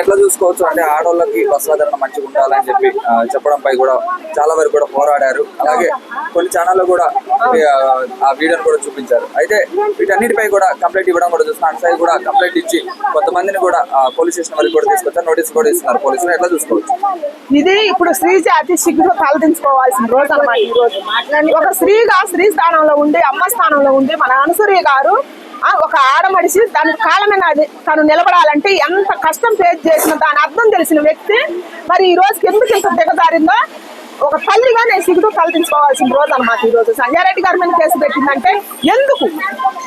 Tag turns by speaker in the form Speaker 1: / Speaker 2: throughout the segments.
Speaker 1: ఎట్లా చూసుకోవచ్చు? అంటే ఆడవాళ్ళకి బస్సు ఆదరణ మంచిగా ఉండాలని చెప్పి చెప్పడంపై కూడా చాలా వరకు కూడా పోరాడారు. అలాగే కొన్ని ఛానళ్ళు కూడా ఆ, వీడియోని కూడా చూపించారు. అయితే వీటన్నిటిపై కూడా కంప్లైంట్ ఇవ్వడం కూడా చూస్తున్నాం. అటు కూడా కంప్లైంట్ ఇచ్చి కొంతమందిని కూడా పోలీస్ స్టేషన్ వరకు కూడా తీసుకొచ్చారు. నోటీస్ కూడా ఇస్తున్నారు పోలీసులు. ఎట్లా చూసుకోవచ్చు?
Speaker 2: ఇది ఇప్పుడు స్త్రీ జాతి సిగ్గుతో తలదించుకోవాల్సిన రోజు అన్నమాట ఈ రోజు. ఒక స్త్రీగా స్త్రీ స్థానంలో ఉండి అమ్మ స్థానంలో ఉండి మన అనుసూయ గారు ఒక ఆడమడిసి దాని కాలం మీద అది తను నిలబడాలంటే ఎంత కష్టం ఫేస్ చేసిన దాని అర్థం తెలిసిన వ్యక్తి మరి ఈ రోజుకి ఎందుకు ఇంత దిగజారిందో ఒక తల్లిగా నేను సిగ్గుతో తలదించుకోవాల్సిన రోజు అనమాట ఈ రోజు. సంజయారెడ్డి గారి మీద కేసు పెట్టిందంటే ఎందుకు?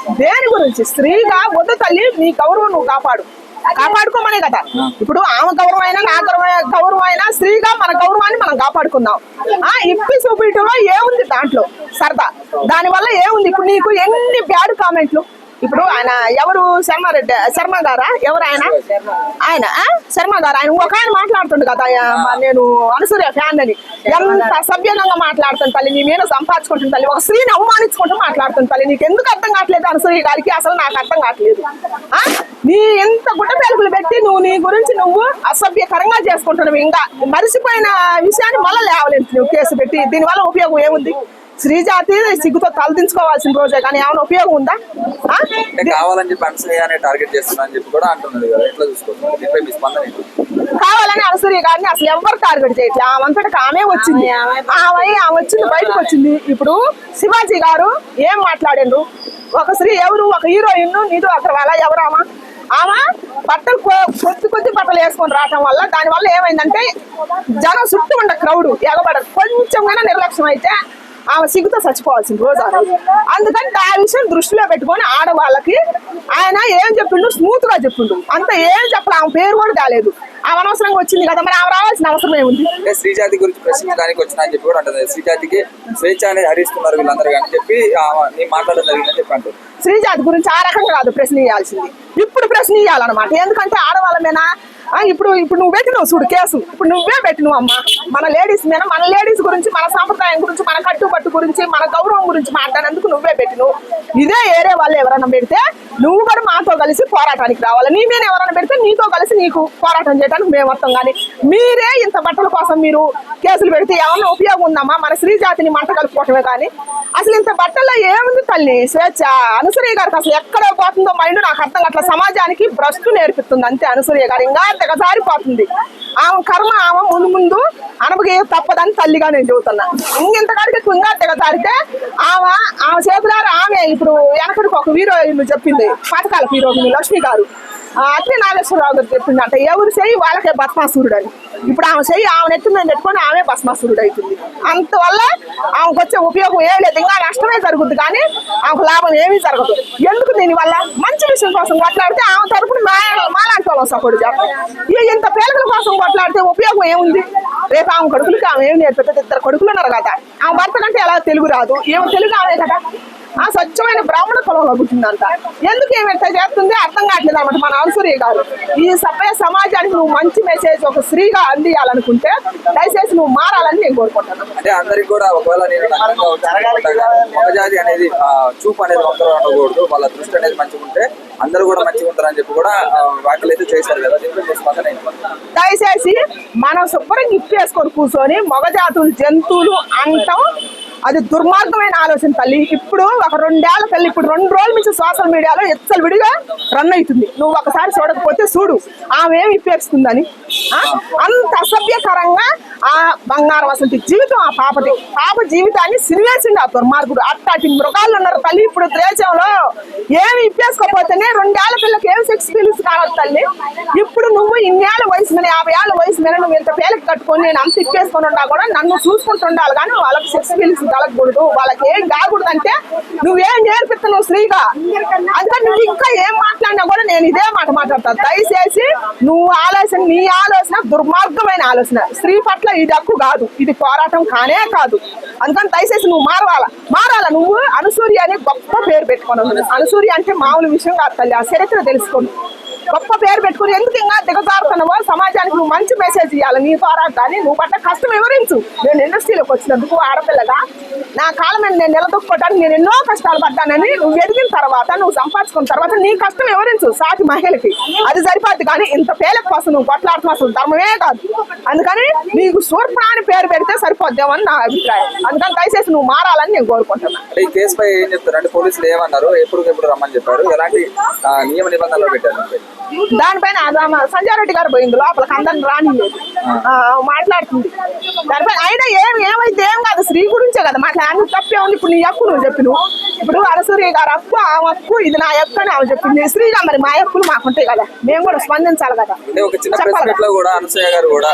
Speaker 2: దేని గురించి? స్త్రీగా వద్దు తల్లి నీ గౌరవం నువ్వు కాపాడు. కాపాడుకోమనే కదా. ఇప్పుడు ఆమె గౌరవం అయినా నా గౌరవం గౌరవం అయినా స్త్రీగా మన గౌరవాన్ని మనం కాపాడుకుందాం. ఆ ఇప్పి చూపించడంలో ఏముంది దాంట్లో? సరదా. దాని వల్ల ఏముంది? ఇప్పుడు నీకు ఎన్ని బ్యాడ్ కామెంట్లు? ఇప్పుడు ఆయన ఎవరు శర్మారెడ్డి శర్మ గారా ఎవరు ఆయన? ఆయన ఆ? శర్మ గారు ఆయన ఒక ఆయన మాట్లాడుతుండు కదా నేను అనుసూయ ఫ్యాన్ అని. ఎంత సభ్యంగా మాట్లాడుతుంది తల్లి నీ మీద సంపాదించుకుంటుంది తల్లి. ఒక స్త్రీని అవమానించుకుంటూ మాట్లాడుతుంది తల్లి. నీకు ఎందుకు అర్థం కావట్లేదు అనసూయ గారికి? అసలు నాకు అర్థం కావట్లేదు. ఆ? నీ ఎంత గుడ్డ పేలుకులు పెట్టి నువ్వు నీ గురించి నువ్వు అసభ్యకరంగా చేసుకుంటున్నావు. ఇంకా మరిసిపోయిన విషయాన్ని మళ్ళీ లేవలేదు నువ్వు కేసు పెట్టి. దీనివల్ల ఉపయోగం ఏముంది? శ్రీజాతి సిగ్గుతో తలదించుకోవాల్సిన రోజే కానీ ఏమైనా ఉపయోగం ఉందా?
Speaker 1: కావాలని చెప్పి అనసూయనే టార్గెట్ చేస్తున్నా అని చెప్పి కూడా అంటున్నది కదా. ఎట్లా చూసుకోవచ్చు? దీనిపై మీ స్పందన ఏంటి?
Speaker 2: కావాలని అనసూయ గారిని అసలు ఎవరు టార్గెట్ చేయట్లే. ఆమె అంతటా ఆమె వచ్చింది. ఆమె ఆమె వచ్చింది. బయటకు వచ్చింది. ఇప్పుడు శివాజీ గారు ఏం మాట్లాడిండ్రు? ఒక స్త్రీ ఎవరు? ఒక హీరోయిన్ నీతో అక్కడ వాళ్ళ ఎవరు ఆమె? ఆమె? బట్టలు కొద్ది కొద్ది బట్టలు వేసుకొని రావటం వల్ల దాని వల్ల ఏమైందంటే జనం చుట్టూ ఉండే క్రౌడ్ ఎగబడరు. కొంచెం నిర్లక్ష్యం అయితే ఆమె సిగ్గుతో చచ్చిపోవాల్సింది రోజు. అందుకని ఆ విషయం దృష్టిలో పెట్టుకొని ఆడవాళ్ళకి ఆయన ఏం చెప్పిండు? స్మూత్గా చెప్పిండు. అంత ఏం చెప్పలే ఆమె పేరు కూడా కాలేదు ఆమె అనవసరంగా వచ్చింది కదా మరి ఆమె రావాల్సిన అవసరం ఏముంది?
Speaker 1: అంటే శ్రీజాతి గురించి ప్రశ్నించడానికి వచ్చిన అని చెప్పి కూడా అంటుంది. శ్రీజాతికి స్వేచ్ఛ అనేది హరిస్తున్నారు వీళ్ళందరూ అని చెప్పి నేను మాట్లాడడం జరిగిందని చెప్పి అంటుంది.
Speaker 2: శ్రీజాతి గురించి ఆ రకంగా కాదు ప్రశ్న ఇవ్వాల్సింది ఇప్పుడు ప్రశ్న ఇవ్వాలన్నమాట ఎందుకంటే ఆడవాళ్ళ మీద ఆ, ఇప్పుడు ఇప్పుడు నువ్వు పెట్టినావు చూడు కేసు. ఇప్పుడు నువ్వే పెట్టినావు అమ్మ. మన లేడీస్ మీద మన లేడీస్ గురించి మన సాంప్రదాయం గురించి మన కట్టుబట్టు గురించి మన గౌరవం గురించి మాట్లాడేందుకు నువ్వే పెట్టినావు. ఇదే ఏరే వాళ్ళు ఎవరైనా పెడితే నువ్వు కూడా మాతో కలిసి పోరాటానికి రావాలి. నీ మీద ఎవరైనా పెడితే నీతో కలిసి నీకు పోరాటం చేయడానికి మేము వస్తాం. కానీ మీరే ఇంత బట్టల కోసం మీరు కేసులు పెడితే ఏమన్నా ఉపయోగం ఉందమ్మా? మన స్త్రీ జాతిని మంట కలుపుకోవటమే కానీ అసలు ఇంత బట్టల్లో ఏముంది తల్లి? స్వేచ్ఛ. అనుసూయ గారికి అసలు ఎక్కడ పోతుందో మైండ్ నాకు అర్థం అట్లా సమాజానికి భ్రష్టు నేర్పిస్తుంది. అంతే అనుసూయ గారు. ఇంకా తెగజారిపోతుంది ఆమె కర్మ ఆమె ముందు ముందు అనబగే తప్పదని తల్లిగా నేను చెబుతున్నా. ఇంకెంతకాడికి ఇంకా తెగజారితే ఆమె ఆమె చేతులారా ఆమె ఇప్పుడు వెనకడికి ఒక హీరోయిన్ చెప్పింది. పాతకాల హీరోయిన్ లక్ష్మి గారు. అట్లే నాగేశ్వరరావు గారు చెప్పింది అంట ఎవరు చెయ్యి వాళ్ళకే భస్మాసురుడు అని ఇప్పుడు ఆమె చెయ్యి ఆమె నెత్తి మేము పెట్టుకొని ఆమె భస్మాసురుడు అవుతుంది అంతవల్ల ఆమెకు వచ్చే ఉపయోగం ఏం లేదు ఇంకా నష్టమే జరుగుద్ది కానీ ఆమెకు లాభం ఏమీ జరగదు. ఎందుకు దీనివల్ల? మంచి విషయం కోసం కొట్లాడితే ఆమె తరపున మాలాంటి వాళ్ళం సపోర్ట్ చేస్తాం. ఇక ఇంత పేదల కోసం కొట్లాడితే ఉపయోగం ఏముంది? రేపు ఆమె కొడుకులకి ఆమె ఏమి నేర్పెట్టదు ఇద్దరు కొడుకులు ఉన్నారు కదా. ఆమె భర్త కంటే ఎలా తెలుగు రాదు. ఏమో తెలుగు ఆమె కదా. ఆ స్వచ్ఛమైన బ్రాహ్మణ కులంలో పుట్టిందంట ఎందుకు ఏమి ఎట్లా చేస్తుంది? అర్థం కావట్లేదు అనమాట మన అనుసూరి గారు. ఈ సభ్య సమాజానికి నువ్వు మంచి మెసేజ్ ఒక స్త్రీగా అందియాలనుకుంటే దయచేసి నువ్వు మారాలని నేను కోరుకుంటున్నాను.
Speaker 1: అంటే అందరికి కూడా ఒకవేళ నేను మగజాతి అనేది చూపు అనేది వంకర ఉండకూడదు వాళ్ళ దృష్టి అనేది మంచిగా ఉంటే అందరూ కూడా మంచిగా ఉంటారని చెప్పి కూడా వ్యాఖ్యలు అయితే చేశారు కదా?
Speaker 2: దయచేసి మనం శుభ్రంగా ఇప్పేసుకొని కూర్చొని మగజాతులు జంతువులు అంటాం అది దుర్మార్గమైన ఆలోచన తల్లి. ఇప్పుడు ఒక రెండేళ్ళ తల్లి ఇప్పుడు రెండు రోజుల నుంచి సోషల్ మీడియాలో ఎచ్చలు విడిగా రన్ అవుతుంది. నువ్వు ఒకసారి చూడకపోతే చూడు ఆమె ఏమి ఇప్పేస్తుందని అంత అసభ్యకరంగా ఆ బంగారం అసలు జీవితం ఆ పాపది పాప జీవితాన్ని సిరివేసిండు ఆ దుర్మార్గుడు. అట్టాటి మృగాలు ఉన్నారు తల్లి ఇప్పుడు దేశంలో ఏమి ఇప్పేసుకోపోతేనే రెండేళ్ళ పిల్లకి ఏమి సెక్స్ ఫీలింగ్స్ కావాలి తల్లి? ఇప్పుడు నువ్వు ఇన్నేళ్ళ వయసు మీద యాభై ఏళ్ళ వయసు మీద నువ్వు ఇంత పేలకి కట్టుకొని నేను అంత ఇప్పేసుకొని ఉన్నా కూడా నన్ను చూసుకుంటుండాలి కానీ వాళ్ళకి సెక్స్ ఫీలింగ్స్ కలగకూడదు. వాళ్ళకి ఏం కాకూడదు అంటే నువ్వేం నేర్పిస్తున్నావు స్త్రీగా అంటే నువ్వు ఇంకా ఏం మాట్లాడినా కూడా నేను ఇదే మాట మాట్లాడతాను దయచేసి నువ్వు ఆలోచన నీ ఆలోచన దుర్మార్గమైన ఆలోచన. స్త్రీ పట్ల ఇది హక్కు కాదు ఇది పోరాటం కానే కాదు. అందుకని దయచేసి నువ్వు మారాల మారాల? నువ్వు అనుసూర్య అనే గొప్ప పేరు పెట్టుకున్నావు. అనుసూర్య అంటే మామూలు విషయం కాదు తల్లి. ఆ చరిత్ర తెలుసుకోండి. గొప్ప పేరు పెట్టుకుని ఎందుకు ఇంకా దిగజారుతున్నావో? సమాజానికి నువ్వు మంచి మెసేజ్ ఇవ్వాలి నీ ద్వారా కానీ నువ్వు పట్ల కష్టం వివరించు. నేను ఇండస్ట్రీలోకి వచ్చినందుకు ఆడపిల్లగా నా కాలం నేను నిలదొక్కుకోవడానికి నేను ఎన్నో కష్టాలు పడ్డానని నువ్వు ఎదిగిన తర్వాత నువ్వు సంపాదించుకున్న తర్వాత నీ కష్టం వివరించు సాటి మహిళకి. అది సరిపోద్ది కానీ ఇంత పేలకు కోసం నువ్వు కొట్లాడుతున్నా అసలు ధర్మమే కాదు. అందుకని నీకు సూర్పణ అని పేరు పెడితే సరిపోద్దామని అని నా అభిప్రాయం. అందుకని దయచేసి నువ్వు మారాలని నేను
Speaker 1: కోరుకుంటున్నాను. ఈ కేసుపై ఏం చెప్తారు అంటే పోలీసులు ఏమన్నారు? ఎప్పుడు ఎప్పుడు రమ్మని చెప్పారు? ఎలాంటి నియమ నిబంధనలు పెట్టారు?
Speaker 2: దానిపైన ఆమె సంజయ్ రెడ్డి గారు పోయింది లోపలికి అందరిని ఆ, మాట్లాడుతుంది. దానిపైన అయినా ఏం ఏమైతే ఏం కాదు స్త్రీ గురించే కదా మాట్లాడి తప్పే ఉంది. ఇప్పుడు నీ హక్కు నువ్వు చెప్పి నువ్వు. ఇప్పుడు అరసూరి గారు హక్కు ఆ హక్కు ఇది నా హక్కు అని ఆమె చెప్పింది. స్త్రీగా మరి మా హక్కులు మాకుంటాయి కదా. మేము కూడా స్పందించాలి కదా. చెప్పాలి
Speaker 1: కూడా అనసూయ గారు కూడా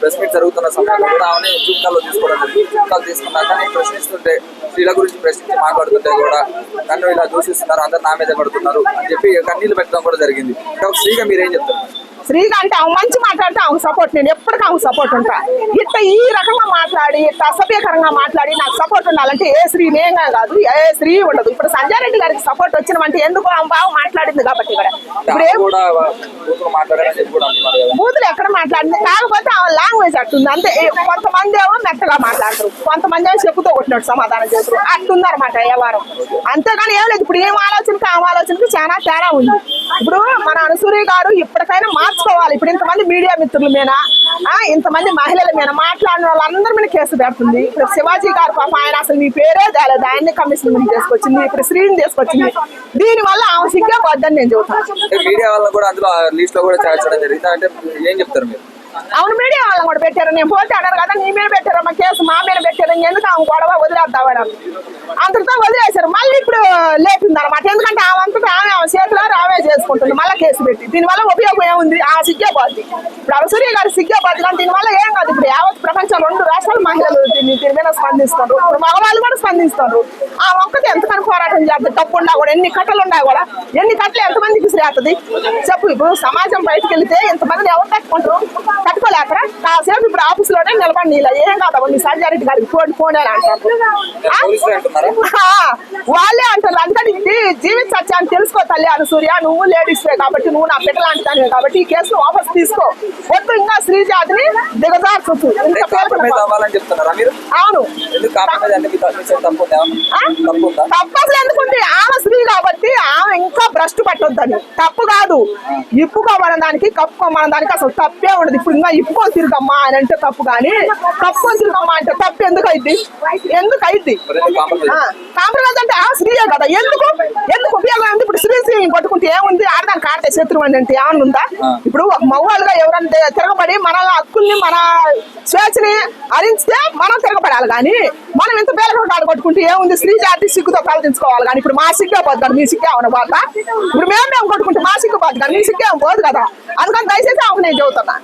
Speaker 1: ప్రెస్ మీట్ జరుగుతున్న సమయంలో కూడా ఆమె చుట్టాలు తీసుకోవడం చుట్టాలు తీసుకున్నాక నేను ప్రశ్నిస్తుంటే స్త్రీల గురించి ప్రశ్నించి మాట్లాడుతుంటే కూడా నన్ను ఇలా దూషిస్తున్నారు అందరు నా మీద పడుతున్నారు అని చెప్పి కన్నీళ్ళు పెట్టడం కూడా జరిగింది. అంటే ఒక స్త్రీగా మీరేం చెప్తారు
Speaker 2: స్త్రీగా అంటే ఆమె మంచి మాట్లాడితే ఆమె సపోర్ట్ నేను ఎప్పటికీ ఆమె సపోర్ట్ ఉంటా. ఇట్ట ఈ రకంగా మాట్లాడి ఇట్ట అసభ్యకరంగా మాట్లాడి నాకు సపోర్ట్ ఉండాలంటే ఏ స్త్రీ నేగా కాదు ఏ స్త్రీ ఉండదు. ఇప్పుడు సంజయ్ రెడ్డి గారికి సపోర్ట్ వచ్చినమంటే ఎందుకు ఆమె బాగా మాట్లాడింది కాబట్టి ఇక్కడ?
Speaker 1: ఆమె
Speaker 2: బూతులు ఎక్కడ మాట్లాడింది? కాకపోతే ఆ లాంగ్వేజ్ అట్టుంది. అంతే కొంతమంది ఏమో మెత్తగా మాట్లాడతారు కొంతమంది ఏమో చెప్పుతో కొట్టినట్టు సమాధానం చేస్తారు. అట్టుంది అనమాట వ్యవహారం. అంతేగాని ఏం లేదు. ఇప్పుడు ఏం ఆలోచనకి ఆ ఆలోచనకి చాలా తేడా ఉంది. ఇప్పుడు మన అనుసూరి గారు ఇప్పటికైనా మార్చుకోవాలి. ఇప్పుడు ఇంతమంది మీడియా మిత్రుల మీద ఆ, ఇంతమంది మహిళల మీద మాట్లాడిన వాళ్ళందరి మీద కేసు పెడుతుంది. ఇప్పుడు శివాజీ గారు పాప ఆయన అసలు మీ పేరే తేలేదు ఆయన్ని కమిషన్ మీద తీసుకొచ్చింది ఇప్పుడు శ్రీని తీసుకొచ్చింది. దీని వల్ల ఆమె సిగ్గా వద్దని నేను చెబుతాను.
Speaker 1: మీడియా వల్ల కూడా అందులో లిస్ట్లో కూడా చేర్చడం జరిగింది? అంటే ఏం చెప్తారు మీరు?
Speaker 2: అవును మీడియా వాళ్ళని కూడా పెట్టారు. నేను పోతే అన్నారు కదా నీ మీద పెట్టారు? మా కేసు మా మీద పెట్టారు? ఎందుకు ఆమె గొడవ వదిలేద్దామని అంతటితో వదిలేశారు. మళ్ళీ ఇప్పుడు లేపింది అనమాట ఎందుకంటే ఆమె అంతటా ఆమె ఆమె చేతిలో ఆమె చేసుకుంటుంది. మళ్ళీ కేసు పెట్టి. దీనివల్ల ఉపయోగం ఏముంది? ఆ సిగ్గే పోద్ది ఇప్పుడు అవసూర్య గారు సిగ్గే పోద్ది కానీ దీనివల్ల ఏం కాదు. ఇప్పుడు యావత్ ప్రపంచం రెండు రాష్ట్రాల మహిళలు దీన్ని దీని మీద స్పందిస్తారు ఇప్పుడు మగవాళ్ళు కూడా స్పందిస్తారు ఆ ఒక్కటి ఎంతకని పోరాటం చేస్తుంది తప్పు ఉన్నా కూడా ఎన్ని కట్టలు ఉన్నాయి కూడా ఎన్ని కట్టలు ఎంతమందికి శ్రేతది చెప్పు ఇప్పుడు సమాజం బయటకు వెళ్తే ఇంతమందిని ఎవరు తట్టుకుంటారు? తట్టుకోలేకరా? కాసేపు ఇప్పుడు ఆఫీస్లోనే నిలబడి నీళ్ళ ఏం కాదు మీ సంజారెడ్డి గారికి ఫోన్ ఫోన్ అని అంటారు. వాళ్ళే అంటారు అందరికి ఇది జీవిత సత్యాన్ని తెలుసుకో తల్లి అనుసూర్య నువ్వు లేడీస్ కాబట్టి నువ్వు నా బిడ్డ దానివే కాబట్టి ఈ కేసును వాపస్ తీసుకో. వద్దు ఇంకా శ్రీజాతిని దిగజార్చొచ్చు
Speaker 1: అవ్వాలని చెప్తున్నారా మీరు?
Speaker 2: అవును.
Speaker 1: ఎందుకు కాంప్రమైజ్ అంటే తప్పు? తప్పు
Speaker 2: అసలు ఆమె స్త్రీ కాబట్టి ఆమె ఇంకా భ్రష్టు పట్టొద్దని. తప్పు కాదు. ఇప్పుకోమన్న దానికి కప్పుకోమన్న దానికి అసలు తప్పే ఉండదు. ఇప్పుడు ఇంకా ఇప్పుకొని తిరుగమ్మా అని అంటే తప్పు కానీ కప్పుకొని తిరుగమ్మా అంటే తప్పు ఎందుకు అయింది ఎందుకు అయింది
Speaker 1: కాంప్రమైజ్
Speaker 2: అంటే ఆ స్త్రీయే కదా. ఎందుకు? ఎందుకు ఉపయోగం ఉంది? ఇప్పుడు స్త్రీ స్త్రీ పట్టుకుంటే ఏముంది? ఆడదానికి ఆడితే శత్రువు అని అంటే ఏమన్నా ఉందా? ఇప్పుడు ఒక మగవాళ్ళుగా ఎవరంటే తిరగబడి మన హక్కుల్ని మన స్వేచ్ఛని హరించితే మనం తిరగబడాలి. కానీ మనం ఇంత పేరు కాడు కొట్టుకుంటే ఏముంది? స్త్రీ జాతి సిగ్గుతో ప్రవర్తించుకోవాలి కానీ ఇప్పుడు మా సిగ్గే కదా మీ సిగ్గే ఏమన్నా పోతా ఇప్పుడు మేము మేము కొట్టుకుంటే? మా సిగ్గు పోదు కదా మీ సిగ్గే ఏం పోదు కదా. అందుకని దయచేసి ఆమె నేను చెబుతున్నా